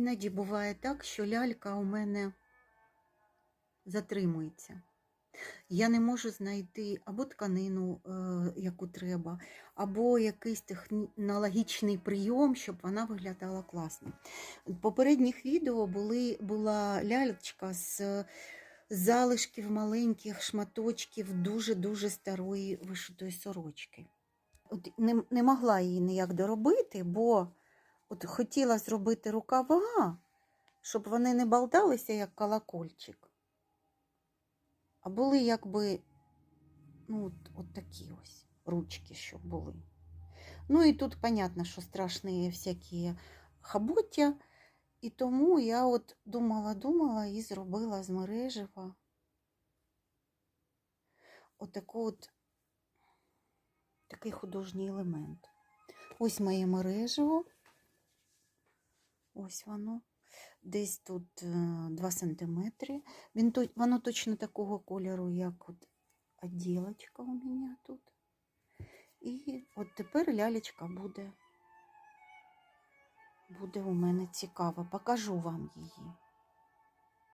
Іноді буває так, що лялька у мене затримується. Я не можу знайти або тканину, е, яку треба, або якийсь технологічний прийом, щоб вона виглядала класно. В попередніх відео були, була ляльчка з залишків маленьких шматочків дуже-дуже старої вишитої сорочки. От не, не могла її ніяк доробити, бо от хотіла зробити рукава, щоб вони не болталися, як колокольчик а були якби ну, от, от такі ось ручки, щоб були. Ну і тут, понятно, що страшні всякі хаботя, і тому я от думала-думала і зробила з мережева отаку от такий художній елемент. Ось моє мережево. Ось воно. Десь тут 2 см. Він, воно точно такого кольору, як от оділочка у мене тут. І от тепер лялечка буде, буде у мене цікава. Покажу вам її.